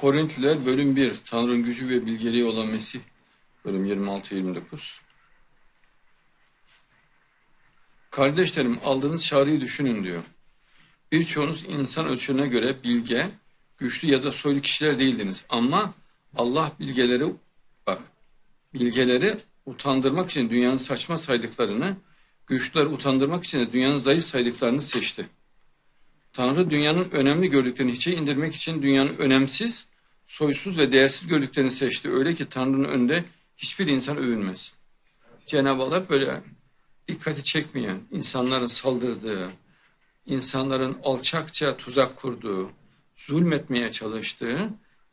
Korintliler bölüm 1 Tanrı'nın gücü ve bilgeliği olan Mesih bölüm 26-29 Kardeşlerim aldığınız çağrıyı düşünün diyor. Birçoğunuz insan ölçülerine göre bilge, güçlü ya da soylu kişiler değildiniz. Ama Allah bilgeleri bak bilgeleri utandırmak için dünyanın saçma saydıklarını, güçlüleri utandırmak için de dünyanın zayıf saydıklarını seçti. Tanrı dünyanın önemli gördüklerini hiçe indirmek için dünyanın önemsiz, soysuz ve değersiz gördüklerini seçti. Öyle ki Tanrı'nın önünde hiçbir insan övünmesin. Cenab-ı Allah böyle dikkati çekmeyen, insanların saldırdığı, insanların alçakça tuzak kurduğu, zulmetmeye çalıştığı,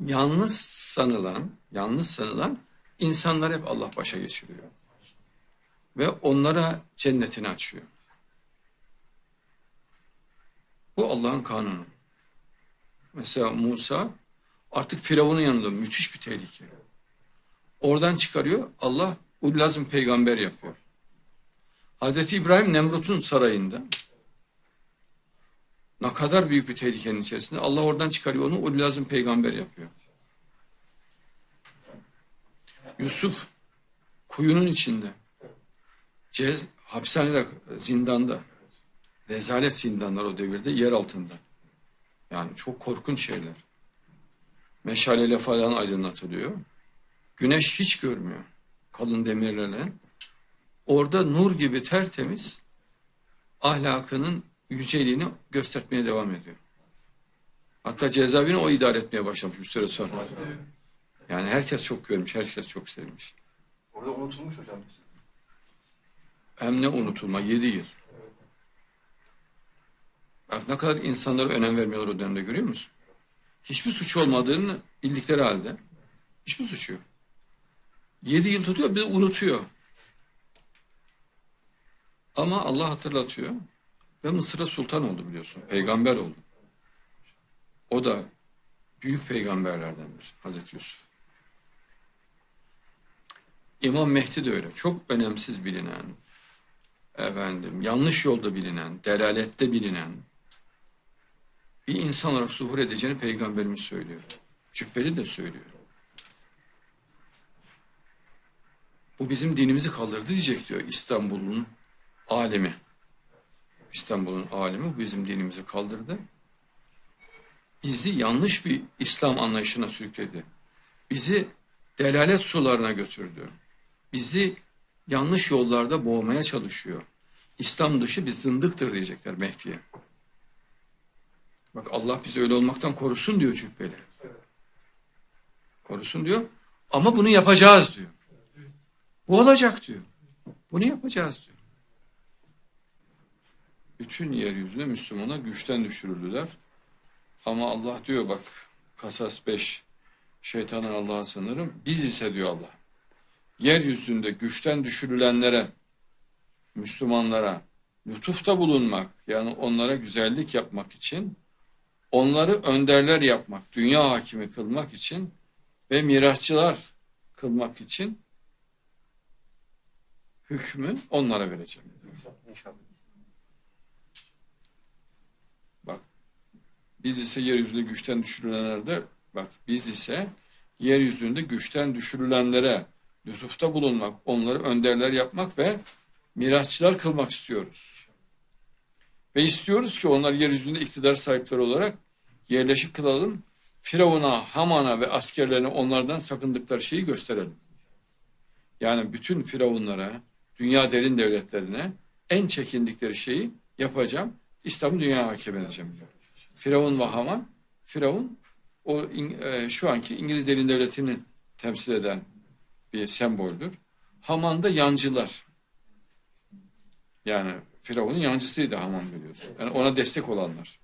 yalnız sanılan, yalnız sanılan insanlar hep Allah başa geçiriyor. Ve onlara cennetini açıyor. Bu Allah'ın kanunu. Mesela Musa artık Firavun'un yanında müthiş bir tehlike. Oradan çıkarıyor Allah Ullazım peygamber yapıyor. Hazreti İbrahim Nemrut'un sarayında ne kadar büyük bir tehlikenin içerisinde Allah oradan çıkarıyor onu Ullazım peygamber yapıyor. Yusuf kuyunun içinde cez, hapishanede zindanda rezalet zindanlar o devirde yer altında. Yani çok korkunç şeyler. Meşaleyle falan aydınlatılıyor. Güneş hiç görmüyor. Kalın demirlerle. Orada nur gibi tertemiz ahlakının yüceliğini göstermeye devam ediyor. Hatta cezaevini o idare etmeye başlamış bir süre sonra. Yani herkes çok görmüş, herkes çok sevmiş. Orada unutulmuş hocam. Hem ne unutulma, yedi yıl. Ne kadar insanlara önem vermiyorlar o dönemde görüyor musun? Hiçbir suç olmadığını bildikleri halde. Hiçbir suç yok. Yedi yıl tutuyor bir unutuyor. Ama Allah hatırlatıyor. Ve Mısır'a sultan oldu biliyorsun. Peygamber oldu. O da büyük peygamberlerdendir Hazreti Yusuf. İmam Mehdi de öyle. Çok önemsiz bilinen, efendim yanlış yolda bilinen, delalette bilinen bir insan olarak zuhur edeceğini peygamberimiz söylüyor. Cübbeli de söylüyor. Bu bizim dinimizi kaldırdı diyecek diyor İstanbul'un alemi. İstanbul'un alemi bizim dinimizi kaldırdı. Bizi yanlış bir İslam anlayışına sürükledi. Bizi delalet sularına götürdü. Bizi yanlış yollarda boğmaya çalışıyor. İslam dışı bir zındıktır diyecekler Mehdi'ye. Bak Allah bizi öyle olmaktan korusun diyor Cübbeli. Korusun diyor. Ama bunu yapacağız diyor. Bu olacak diyor. Bunu yapacağız diyor. Bütün yeryüzünde Müslümana güçten düşürüldüler. Ama Allah diyor bak Kasas 5 şeytanın Allah'a sanırım. Biz ise diyor Allah. Yeryüzünde güçten düşürülenlere Müslümanlara lütufta bulunmak yani onlara güzellik yapmak için onları önderler yapmak, dünya hakimi kılmak için ve mirasçılar kılmak için hükmü onlara vereceğim. Bak biz ise yeryüzünde güçten düşürülenlerde bak biz ise yeryüzünde güçten düşürülenlere lütufta bulunmak, onları önderler yapmak ve mirasçılar kılmak istiyoruz. Ve istiyoruz ki onlar yeryüzünde iktidar sahipleri olarak yerleşik kılalım. Firavun'a, Haman'a ve askerlerine onlardan sakındıkları şeyi gösterelim. Yani bütün firavunlara, dünya derin devletlerine en çekindikleri şeyi yapacağım. İslam'ı dünya hakim edeceğim diyor. Firavun ve Haman, Firavun o e, şu anki İngiliz derin devletini temsil eden bir semboldür. Haman da yancılar. Yani Firavun'un yancısıydı Haman biliyorsun. Yani ona destek olanlar.